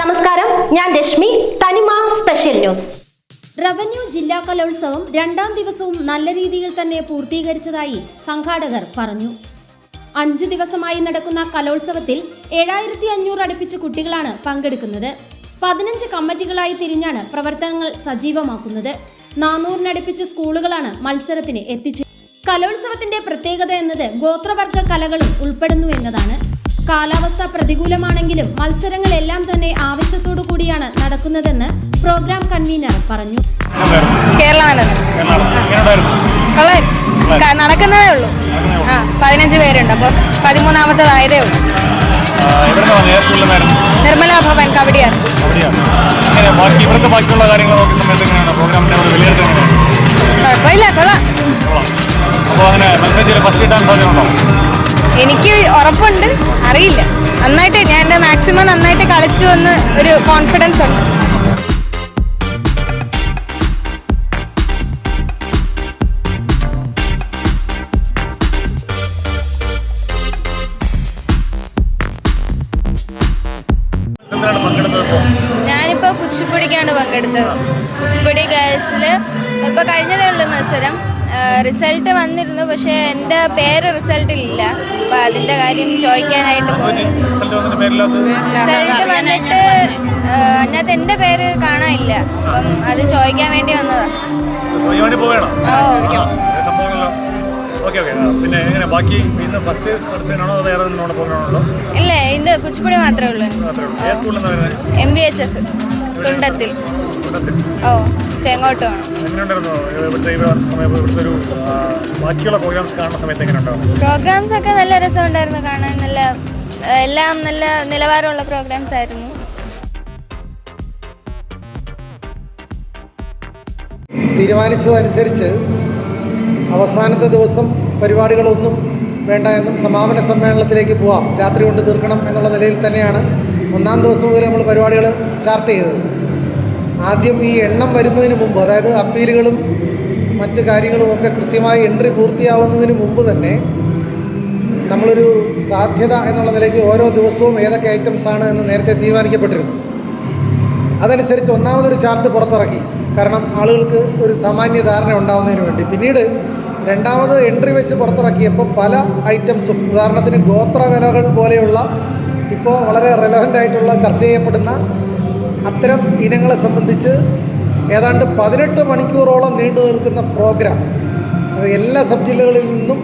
നമസ്കാരം ഞാൻ രശ്മി. തനിമ സ്പെഷ്യൽ ന്യൂസ്. റവന്യൂ ജില്ലാ കലോത്സവം രണ്ടാം ദിവസവും നല്ല രീതിയിൽ തന്നെ പൂർത്തീകരിച്ചതായി സംഘാടകർ പറഞ്ഞു. അഞ്ചു ദിവസമായി നടക്കുന്ന കലോത്സവത്തിൽ ഏഴായിരത്തി അഞ്ഞൂറ് അടുപ്പിച്ച് കുട്ടികളാണ് പങ്കെടുക്കുന്നത്. പതിനഞ്ച് കമ്മിറ്റികളായി തിരിഞ്ഞാണ് പ്രവർത്തനങ്ങൾ സജീവമാക്കുന്നത്. നാനൂറിനടുപ്പിച്ച് സ്കൂളുകളാണ് മത്സരത്തിന് എത്തിച്ചു കലോത്സവത്തിന്റെ പ്രത്യേകത എന്നത് ഗോത്രവർഗ കലകളും ഉൾപ്പെടുന്നു എന്നതാണ്. കാലാവസ്ഥ പ്രതികൂലമാണെങ്കിലും മത്സരങ്ങളെല്ലാം തന്നെ ആവശ്യത്തോടു കൂടിയാണ് നടക്കുന്നതെന്ന് പ്രോഗ്രാം കൺവീനർ പറഞ്ഞു. കേരള നടക്കുന്നതേ ഉള്ളൂ. ആ പതിനഞ്ച് പേരുണ്ട്. അപ്പോൾ പതിമൂന്നാമത്തതായതേ ഉള്ളൂ. നിർമ്മല ഭവൻ ഒരു കുഴപ്പമില്ല കൊള്ളാം. അപ്പോൾ അങ്ങനെ മത്സരിച്ച് ഫസ്റ്റ് കിട്ടാൻ സാധ്യതയുണ്ടോ? എനിക്ക് ഉറപ്പുണ്ട്. അറിയില്ല. നന്നായിട്ട് ഞാൻ എന്റെ മാക്സിമം നന്നായിട്ട് കളിച്ചു എന്ന് ഒരു കോൺഫിഡൻസ് ഉണ്ട്. ഞാനിപ്പോ ഞാനിപ്പോൾ കുച്ചിപ്പുടിക്കാണ് പങ്കെടുത്തത്. കുച്ചിപ്പുടി ഗേൾസിൽ ഇപ്പോൾ കഴിഞ്ഞതേ ഉള്ളൂ മത്സരം. റിസൾട്ട് വന്നിരുന്നു പക്ഷേ എന്റെ പേര് റിസൾട്ടിലില്ല അപ്പം അതിന്റെ കാര്യം ചോദിക്കാനായിട്ട് പോയി റിസൾട്ട് വന്നിട്ട് അതിനകത്ത് എന്റെ പേര് കാണാനില്ല. അപ്പം അത് ചോദിക്കാൻ വേണ്ടി വന്നതാണ് ഇല്ല ഇത് കുച്ചിപ്പുടി മാത്രമേ ഉള്ളൂ. M V H S S Thundathil. ഓ. ചെങ്ങോട്ട് വേണം എങ്ങനെയുണ്ടായിരുന്നു? ഇവിടുത്തെ ഈ സമയം ഇവിടുത്തെ ഒരു ആ, ബാക്കിയുള്ള പ്രോഗ്രാംസ് കാണുന്ന സമയത്ത് എങ്ങനെയുണ്ടാവും പ്രോഗ്രാംസ് ഒക്കെ നല്ല രസമുണ്ടായിരുന്നു കാണാൻ നല്ല എല്ലാം നല്ല നിലവാരമുള്ള പ്രോഗ്രാംസ് ആയിരുന്നു. തീരുമാനിച്ചതനുസരിച്ച് അവസാനത്തെ ദിവസം പരിപാടികളൊന്നും വേണ്ട എന്നും സമാപന സമ്മേളനത്തിലേക്ക് പോവാം. രാത്രി കൊണ്ട് തീർക്കണം എന്നുള്ള നിലയിൽ തന്നെയാണ് ഒന്നാം ദിവസം മുതൽ നമ്മൾ പരിപാടികൾ ചാർട്ട് ചെയ്തത്. ആദ്യം ഈ എണ്ണം വരുന്നതിന് മുമ്പ് അതായത് അപ്പീലുകളും മറ്റ് കാര്യങ്ങളും ഒക്കെ കൃത്യമായി എൻട്രി പൂർത്തിയാവുന്നതിന് മുമ്പ് തന്നെ നമ്മളൊരു സാധ്യത എന്നുള്ള നിലയ്ക്ക് ഓരോ ദിവസവും ഏതൊക്കെ ഐറ്റംസ് ആണ് എന്ന് നേരത്തെ തീരുമാനിക്കപ്പെട്ടിരുന്നു. അതനുസരിച്ച് ഒന്നാമതൊരു ചാർട്ട് പുറത്തിറക്കി. കാരണം ആളുകൾക്ക് ഒരു സാമാന്യ ധാരണ ഉണ്ടാവുന്നതിന് വേണ്ടി. പിന്നീട് രണ്ടാമത് എൻട്രി വെച്ച് പുറത്തിറക്കിയപ്പോൾ പല ഐറ്റംസും ഉദാഹരണത്തിന് ഗോത്രകലകൾ പോലെയുള്ള ഇപ്പോൾ വളരെ റെലവന്റ് ആയിട്ടുള്ള ചർച്ച ചെയ്യപ്പെടുന്ന അത്തരം ഇനങ്ങളെ സംബന്ധിച്ച് ഏതാണ്ട് പതിനെട്ട് മണിക്കൂറോളം നീണ്ടു നിൽക്കുന്ന പ്രോഗ്രാം. എല്ലാ സബ് ജില്ലകളിൽ നിന്നും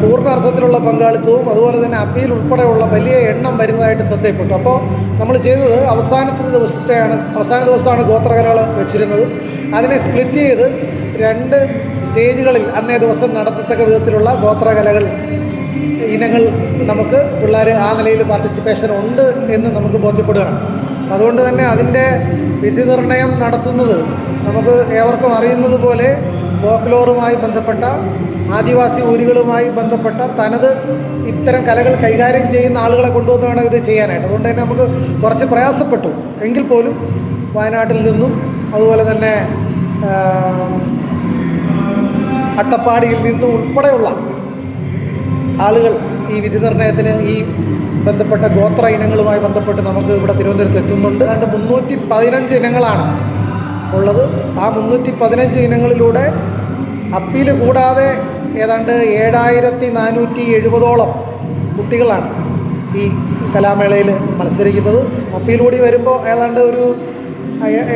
പൂർണാർത്ഥത്തിലുള്ള പങ്കാളിത്തവും അതുപോലെ തന്നെ അപ്പീൽ ഉൾപ്പെടെയുള്ള വലിയ എണ്ണം വരുന്നതായിട്ട് ശ്രദ്ധയിൽപ്പെട്ടു. അപ്പോൾ നമ്മൾ ചെയ്തത് അവസാനത്തെ ദിവസത്തെയാണ് അവസാന ദിവസമാണ് ഗോത്രകലകൾ വെച്ചിരുന്നത്. അതിനെ സ്പ്ലിറ്റ് ചെയ്ത് രണ്ട് സ്റ്റേജുകളിൽ അന്നേ ദിവസം നടത്തത്തക്ക വിധത്തിലുള്ള ഗോത്രകലകൾ ഇനങ്ങൾ നമുക്ക് പിള്ളേർ ആ നിലയിൽ പാർട്ടിസിപ്പേഷൻ ഉണ്ട് എന്ന് നമുക്ക് ബോധ്യപ്പെടുകയാണ്. അതുകൊണ്ട് തന്നെ അതിന്റെ വിധി നിർണയം നടത്തുന്നത് നമുക്ക് ഏവർക്കും അറിയുന്നത് പോലെ ഫോക്ലോറുമായി ബന്ധപ്പെട്ട ആദിവാസി ഊരുകളുമായി ബന്ധപ്പെട്ട തനത് ഇത്തരം കലകൾ കൈകാര്യം ചെയ്യുന്ന ആളുകളെ കൊണ്ടുവന്ന് വേണം ഇത് ചെയ്യാനായിട്ട്. അതുകൊണ്ട് തന്നെ നമുക്ക് കുറച്ച് പ്രയാസപ്പെട്ടു. എങ്കിൽ പോലും വയനാട്ടിൽ നിന്നും അതുപോലെ തന്നെ അട്ടപ്പാടിയിൽ നിന്നും ഉൾപ്പെടെയുള്ള ആളുകൾ ഈ വിധി നിർണയത്തിന് ഈ ബന്ധപ്പെട്ട ഗോത്ര ഇനങ്ങളുമായി ബന്ധപ്പെട്ട് നമുക്ക് ഇവിടെ തിരുവനന്തപുരത്ത് എത്തുന്നുണ്ട്. രണ്ട് മുന്നൂറ്റി പതിനഞ്ച് ഇനങ്ങളാണ് ഉള്ളത്. ആ മുന്നൂറ്റി പതിനഞ്ച് ഇനങ്ങളിലൂടെ അപ്പീൽ കൂടാതെ ഏതാണ്ട് ഏഴായിരത്തി നാനൂറ്റി എഴുപതോളം കുട്ടികളാണ് ഈ കലാമേളയിൽ മത്സരിക്കുന്നത്. അപ്പീൽ കൂടി വരുമ്പോൾ ഏതാണ്ട് ഒരു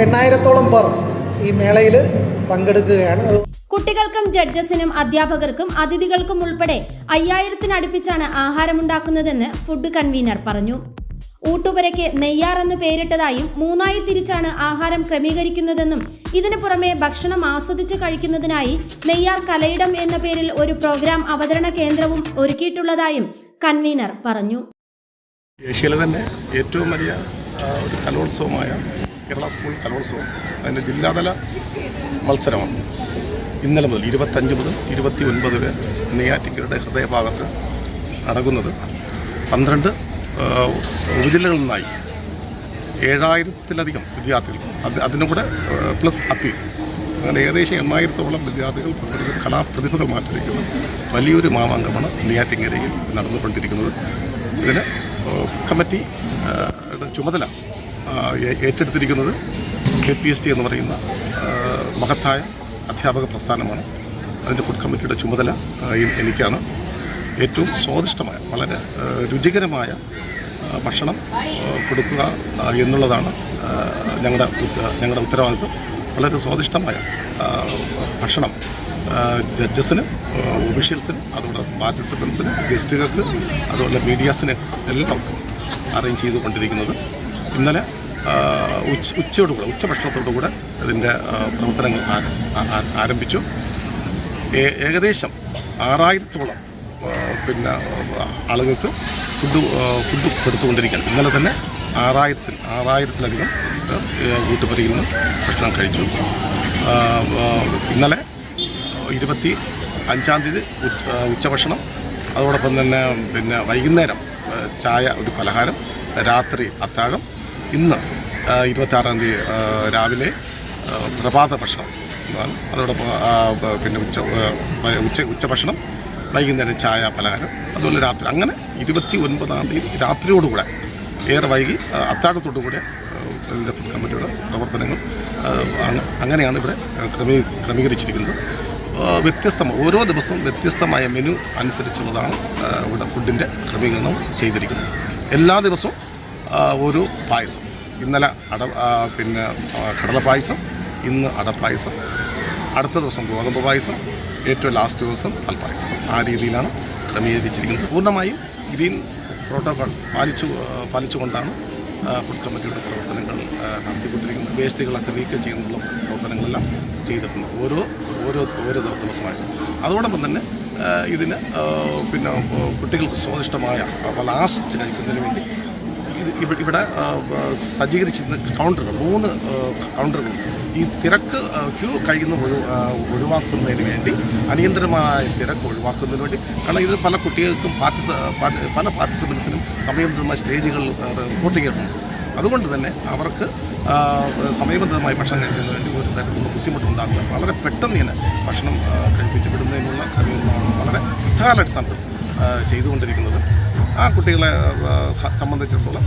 എണ്ണായിരത്തോളം പേർ ഈ മേളയിൽ പങ്കെടുക്കുകയാണ്. കുട്ടികൾക്കും ജഡ്ജസിനും അധ്യാപകർക്കും അതിഥികൾക്കും ഉൾപ്പെടെ അയ്യായിരത്തിനടുപ്പിച്ചാണ് ആഹാരമുണ്ടാക്കുന്നതെന്ന് ഫുഡ് കൺവീനർ പറഞ്ഞു. ഊട്ടുപുരയ്ക്ക് നെയ്യാർ എന്ന് പേരിട്ടതായും മൂന്നായി തിരിച്ചാണ് ആഹാരം ക്രമീകരിക്കുന്നതെന്നും ഇതിനു പുറമെ ഭക്ഷണം ആസ്വദിച്ച് കഴിക്കുന്നതിനായി നെയ്യാർ കലയിടം എന്ന പേരിൽ ഒരു പ്രോഗ്രാം അവതരണ കേന്ദ്രവും ഒരുക്കിയിട്ടുള്ളതായും കൺവീനർ പറഞ്ഞു. ഏഷ്യയിലെ തന്നെ ഏറ്റവും വലിയ ഒരു കലോത്സവമായ കേരള സ്കൂൾ കലോത്സവം. അതിന്റെ ജില്ലാതല മത്സരമാണ്. ഇന്നലെ മുതൽ ഇരുപത്തഞ്ച് മുതൽ ഇരുപത്തി ഒൻപത് വരെ നെയ്യാറ്റിക്കരുടെ ഹൃദയഭാഗത്ത് നടക്കുന്നത്. പന്ത്രണ്ട് ഉപജില്ലകളിൽ നിന്നായി ഏഴായിരത്തിലധികം വിദ്യാർത്ഥികൾ. അത് അതിനും കൂടെ പ്ലസ് അപ്പീൽ. അങ്ങനെ ഏകദേശം എണ്ണായിരത്തോളം വിദ്യാർത്ഥികൾ പങ്കെടുക്കുന്ന കലാപ്രതിഭകൾ മാറ്റിവെക്കുന്ന വലിയൊരു മാമാങ്കമാണ് നെയ്യാറ്റിങ്കരയിൽ നടന്നുകൊണ്ടിരിക്കുന്നത്. ഇതിന് കമ്മിറ്റി ചുമതല ഏറ്റെടുത്തിരിക്കുന്നത് കെ പി എസ് ടി എന്ന് പറയുന്ന മഹത്തായ അധ്യാപക പ്രസ്ഥാനമാണ്. അതിന്റെ ഫുഡ് കമ്മിറ്റിയുടെ ചുമതല എനിക്കാണ്. ഏറ്റവും സ്വാദിഷ്ടമായ വളരെ രുചികരമായ ഭക്ഷണം കൊടുക്കുക എന്നുള്ളതാണ് ഞങ്ങളുടെ ഞങ്ങളുടെ ഉത്തരവാദിത്വം. വളരെ സ്വാദിഷ്ടമായ ഭക്ഷണം ജഡ്ജസിന് ഒഫീഷ്യൽസിന് അതുപോലെ പാർട്ടിസിപ്പൻസിന് ഗസ്റ്റുകൾക്ക് അതുപോലെ മീഡിയാസിന് എല്ലാം അറേഞ്ച് ചെയ്തുകൊണ്ടിരിക്കുന്നത്. ഇന്നലെ ഉച്ച ഉച്ചയോടുകൂടെ ഉച്ചഭക്ഷണത്തോടുകൂടെ അതിന്റെ പ്രവർത്തനങ്ങൾ ആരംഭിച്ചു. ഏകദേശം ആറായിരത്തോളം പിന്നെ ആളുകൾക്ക് ഫുഡ് ഫുഡ് കൊടുത്തുകൊണ്ടിരിക്കുകയാണ് ഇന്നലെ തന്നെ ആറായിരത്തിൽ ആറായിരത്തിലധികം വീട്ടുപരിയിൽ നിന്ന് ഭക്ഷണം കഴിച്ചു. ഇന്നലെ ഇരുപത്തി അഞ്ചാം തീയതി ഉച്ചഭക്ഷണം. അതോടൊപ്പം തന്നെ പിന്നെ വൈകുന്നേരം ചായ ഒരു പലഹാരം രാത്രി അത്താഴം. ഇന്ന് ഇരുപത്താറാം തീയതി രാവിലെ പ്രഭാത ഭക്ഷണം. അതോടൊപ്പം പിന്നെ ഉച്ച ഉച്ച ഉച്ചഭക്ഷണം വൈകുന്നേരം ചായ പലഹാരം അതുപോലെ രാത്രി. അങ്ങനെ ഇരുപത്തി ഒൻപതാം തീയതി രാത്രിയോടുകൂടെ ഏറെ വൈകി അത്താഴത്തോടുകൂടെ ഇതിന്റെ ഫുഡ് കമ്മിറ്റിയുടെ പ്രവർത്തനങ്ങൾ അങ്ങനെയാണ് ഇവിടെ ക്രമീ ക്രമീകരിച്ചിരിക്കുന്നത്. വ്യത്യസ്തം ഓരോ ദിവസവും വ്യത്യസ്തമായ മെനു അനുസരിച്ചുള്ളതാണ് ഇവിടെ ഫുഡിന്റെ ക്രമീകരണം ചെയ്തിരിക്കുന്നത്. എല്ലാ ദിവസവും ഒരു പായസം. ഇന്നലെ അട പിന്നെ കടല കടലപ്പായസം ഇന്ന് അടപ്പായസം അടുത്ത ദിവസം ഗോതമ്പ് പായസം ഏറ്റവും ലാസ്റ്റ് ദിവസം പാൽപ്പായസം ആ രീതിയിലാണ് ക്രമീകരിച്ചിരിക്കുന്നത്. പൂർണമായും ഗ്രീൻ പ്രോട്ടോകോൾ പാലിച്ചു പാലിച്ചുകൊണ്ടാണ് ഫുഡ് കമ്മിറ്റിയുടെ പ്രവർത്തനങ്ങൾ നടത്തിക്കൊണ്ടിരിക്കുന്നത്. വേസ്റ്റുകളൊക്കെ നീക്കം ചെയ്യുന്നുള്ള പ്രവർത്തനങ്ങളെല്ലാം ചെയ്തിട്ടുണ്ട്. ഓരോ ഓരോ ഓരോ ദിവ- ദിവസമായിട്ട്. അതോടൊപ്പം തന്നെ ഇതിന് പിന്നെ കുട്ടികൾക്ക് സ്വാദിഷ്ടമായ ആസ്വദിച്ച് കഴിക്കുന്നതിന് വേണ്ടി ഇവിടെ സജ്ജീകരിച്ചിരുന്ന കൗണ്ടറുകൾ മൂന്ന് കൗണ്ടറുകൾ. ഈ തിരക്ക് ക്യൂ കഴിയുന്ന ഒഴിവാക്കുന്നതിന് വേണ്ടി അനിയന്ത്രിതമായ തിരക്ക് ഒഴിവാക്കുന്നതിന് വേണ്ടി കാരണം ഇത് പല കുട്ടികൾക്കും പാർട്ടിസ പല പാർട്ടിസിപ്പൻസിനും സമയബന്ധിതമായ സ്റ്റേജുകൾ റിപ്പോർട്ട് ചെയ്യുന്നുണ്ട്. അതുകൊണ്ട് തന്നെ അവർക്ക് സമയബന്ധിതമായി ഭക്ഷണം കഴിക്കുന്നതിന് വേണ്ടി ഒരു തരത്തിലുള്ള ബുദ്ധിമുട്ടുണ്ടാകുക വളരെ പെട്ടെന്ന് തന്നെ ഭക്ഷണം കഴിപ്പിച്ച് വിടുന്നതിനുള്ള കഴിവുകളാണ് വളരെ യുദ്ധകാലാടിസ്ഥാനത്തിൽ ചെയ്തുകൊണ്ടിരിക്കുന്നത്. ആ കുട്ടികളെ സംബന്ധിച്ചിടത്തോളം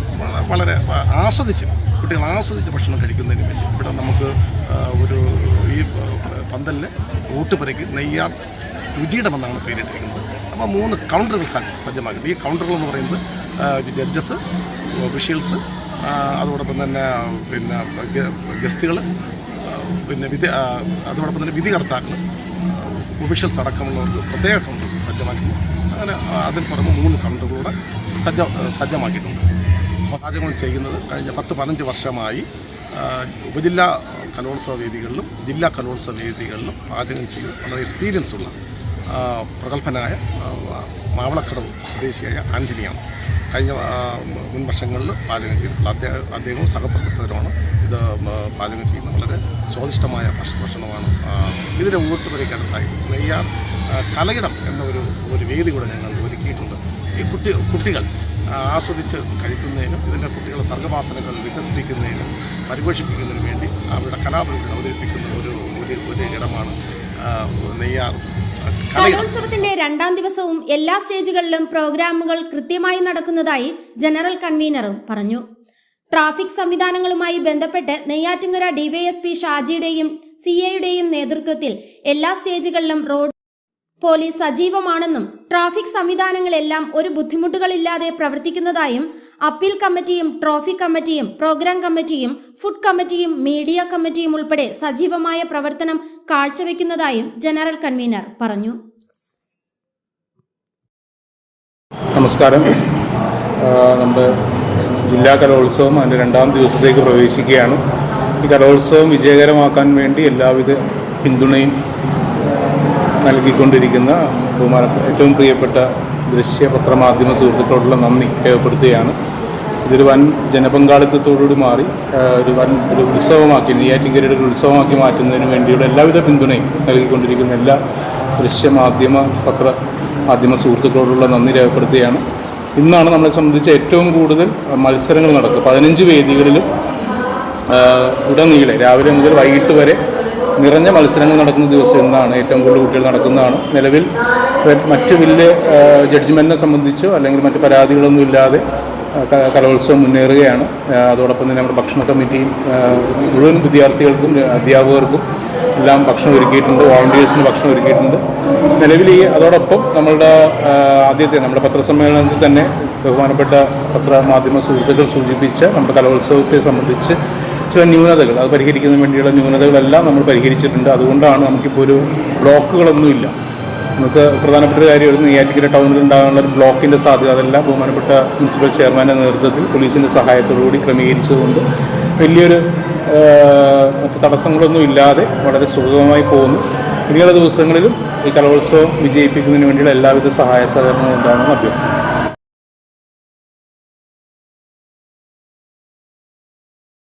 വളരെ ആസ്വദിച്ച് കുട്ടികൾ ആസ്വദിച്ച് ഭക്ഷണം കഴിക്കുന്നതിന് വേണ്ടി ഇവിടെ നമുക്ക് ഒരു ഈ പന്തലിന് ഊട്ടുപുരയ്ക്ക് നെയ്യാർ രുചിയിടമെന്നാണ് പേരിട്ടിരിക്കുന്നത്. അപ്പോൾ മൂന്ന് കൗണ്ടറുകൾ സജ്ജ- സജ്ജമാക്കിയിട്ടുണ്ട് ഈ കൗണ്ടറുകൾ എന്ന് പറയുന്നത് ജഡ്ജസ് ഒഫീഷ്യൽസ് അതോടൊപ്പം തന്നെ പിന്നെ ഗസ്റ്റുകൾ പിന്നെ വിധി അതോടൊപ്പം തന്നെ വിധികർത്താക്കൾ ഒഫീഷ്യൽസ് അടക്കമുള്ളവർക്ക് പ്രത്യേക കൗണ്ടർ സജ്ജമാക്കി. അങ്ങനെ അതിൽ പുറമെ മൂന്ന് കൗണ്ടറുകളൂടെ സജ്ജ സജ്ജമാക്കിയിട്ടുണ്ട്. പാചകം ചെയ്യുന്നത് കഴിഞ്ഞ പത്ത് പതിനഞ്ച് വർഷമായി ഉപജില്ലാ കലോത്സവ വേദികളിലും ജില്ലാ കലോത്സവ വേദികളിലും പാചകം ചെയ്ത് വളരെ എക്സ്പീരിയൻസ് ഉള്ള പ്രഗത്ഭനായ മാവളക്കടവ് സ്വദേശിയായ ആന്റണിയാണ് കഴിഞ്ഞ മുൻ വർഷങ്ങളിൽ പാചകം ചെയ്തിട്ടുള്ള അദ്ദേഹം അദ്ദേഹവും സഹപ്രവർത്തകരുമാണ് ഇത് പാചകം ചെയ്യുന്നത്. വളരെ സ്വാദിഷ്ടമായ ഭക്ഷ ഭക്ഷണമാണ് ഇതിന്റെ ഊട്ടുപുരയ്ക്കടുത്തായി നെയ്യാർ കലയിടം ഒരു വേദി കൂടെ ഞങ്ങൾ ഒരുക്കിയിട്ടുണ്ട്. ഈ കുട്ടി കുട്ടികൾ ആസ്വദിച്ച് കഴിക്കുന്നതിനും ഇതിന്റെ കുട്ടികളെ സർഗവാസനകൾ വികസിപ്പിക്കുന്നതിനും പരിപോഷിപ്പിക്കുന്നതിനും വേണ്ടി അവരുടെ കലാപരിപാടി അവതരിപ്പിക്കുന്ന ഒരു ഒരു ഇടമാണ് നെയ്യാർ കലോത്സവത്തിന്റെ രണ്ടാം ദിവസവും എല്ലാ സ്റ്റേജുകളിലും പ്രോഗ്രാമുകൾ കൃത്യമായി നടക്കുന്നതായി ജനറൽ കൺവീനറും പറഞ്ഞു. ട്രാഫിക് സംവിധാനങ്ങളുമായി ബന്ധപ്പെട്ട് നെയ്യാറ്റിങ്കര ഡിവൈഎസ്പി ഷാജിയുടെയും സി എയുടെയും നേതൃത്വത്തിൽ എല്ലാ സ്റ്റേജുകളിലും റോഡ് പോലീസ് സജീവമാണെന്നും ട്രാഫിക് സംവിധാനങ്ങളെല്ലാം ഒരു ബുദ്ധിമുട്ടുകളില്ലാതെ പ്രവർത്തിക്കുന്നതായും അപ്പീൽ കമ്മിറ്റിയും ട്രോഫി കമ്മിറ്റിയും പ്രോഗ്രാം കമ്മിറ്റിയും ഫുഡ് കമ്മിറ്റിയും മീഡിയ കമ്മിറ്റിയും ഉൾപ്പെടെ സജീവമായ പ്രവർത്തനം കാഴ്ചവെക്കുന്നതായും ജനറൽ കൺവീനർ പറഞ്ഞു. നമസ്കാരം. നമ്മുടെ ജില്ലാ കലോത്സവം അതിന്റെ രണ്ടാം ദിവസത്തേക്ക് പ്രവേശിക്കുകയാണ്. ഈ കലോത്സവം വിജയകരമാക്കാൻ വേണ്ടി എല്ലാവിധ പിന്തുണയും നൽകിക്കൊണ്ടിരിക്കുന്ന ബഹുമാന ഏറ്റവും പ്രിയപ്പെട്ട ദൃശ്യപത്രമാധ്യമ സുഹൃത്തുക്കളോടുള്ള നന്ദി രേഖപ്പെടുത്തുകയാണ്. ഇതൊരു വൻ ജനപങ്കാളിത്തത്തോടുകൂടി മാറി ഒരു വൻ ഒരു ഉത്സവമാക്കി നെയ്യാറ്റിൻകരയുടെ ഒരു ഉത്സവമാക്കി മാറ്റുന്നതിന് വേണ്ടിയുള്ള എല്ലാവിധ പിന്തുണയും നൽകിക്കൊണ്ടിരിക്കുന്ന എല്ലാ ദൃശ്യമാധ്യമ പത്ര മാധ്യമ സുഹൃത്തുക്കളോടുള്ള നന്ദി രേഖപ്പെടുത്തുകയാണ്. ഇന്നാണ് നമ്മളെ സംബന്ധിച്ച് ഏറ്റവും കൂടുതൽ മത്സരങ്ങൾ നടക്കുക. പതിനഞ്ച് വേദികളിലും ഉടനീളെ രാവിലെ മുതൽ വൈകിട്ട് വരെ നിറഞ്ഞ മത്സരങ്ങൾ നടക്കുന്ന ദിവസം ഇന്നാണ് ഏറ്റവും കൂടുതൽ കുട്ടികൾ നടക്കുന്നതാണ്. നിലവിൽ മറ്റ് വലിയ ജഡ്ജ്മെന്റിനെ സംബന്ധിച്ചോ അല്ലെങ്കിൽ മറ്റ് പരാതികളൊന്നും ഇല്ലാതെ കലോത്സവം മുന്നേറുകയാണ്. അതോടൊപ്പം തന്നെ നമ്മുടെ ഭക്ഷണ കമ്മിറ്റിയും മുഴുവൻ വിദ്യാർത്ഥികൾക്കും അധ്യാപകർക്കും എല്ലാം ഭക്ഷണം ഒരുക്കിയിട്ടുണ്ട്. വോളണ്ടിയേഴ്സിന് ഭക്ഷണം ഒരുക്കിയിട്ടുണ്ട്. നിലവിൽ ഈ അതോടൊപ്പം നമ്മളുടെ ആദ്യത്തെ നമ്മുടെ പത്രസമ്മേളനത്തിൽ തന്നെ ബഹുമാനപ്പെട്ട പത്രമാധ്യമ സുഹൃത്തുക്കൾ സൂചിപ്പിച്ച നമ്മുടെ കലോത്സവത്തെ സംബന്ധിച്ച് ചില ന്യൂനതകൾ അത് പരിഹരിക്കുന്നതിന് വേണ്ടിയുള്ള ന്യൂനതകളെല്ലാം നമ്മൾ പരിഹരിച്ചിട്ടുണ്ട്. അതുകൊണ്ടാണ് നമുക്കിപ്പോൾ ഒരു ബ്ലോക്കുകളൊന്നുമില്ല. ഇന്നത്തെ പ്രധാനപ്പെട്ട ഒരു കാര്യമായിരുന്നു നെയ്യാറ്റിക്കര ടൗണിൽ ഉണ്ടാകാനുള്ള ഒരു ബ്ലോക്കിന്റെ സാധ്യത അതെല്ലാം ബഹുമാനപ്പെട്ട മുനിസിപ്പൽ ചെയർമാന്റെ നേതൃത്വത്തിൽ പോലീസിന്റെ സഹായത്തോടുകൂടി ക്രമീകരിച്ചതുകൊണ്ട് വലിയൊരു മറ്റ് തടസ്സങ്ങളൊന്നും ഇല്ലാതെ വളരെ സുഗമമായി പോകുന്നു. ഇനിയുള്ള ദിവസങ്ങളിലും ഈ കലോത്സവം വിജയിപ്പിക്കുന്നതിന് വേണ്ടിയുള്ള എല്ലാവിധ സഹായ സഹകരണവും ഉണ്ടാകണമെന്ന് അഭ്യർത്ഥിക്കുന്നു.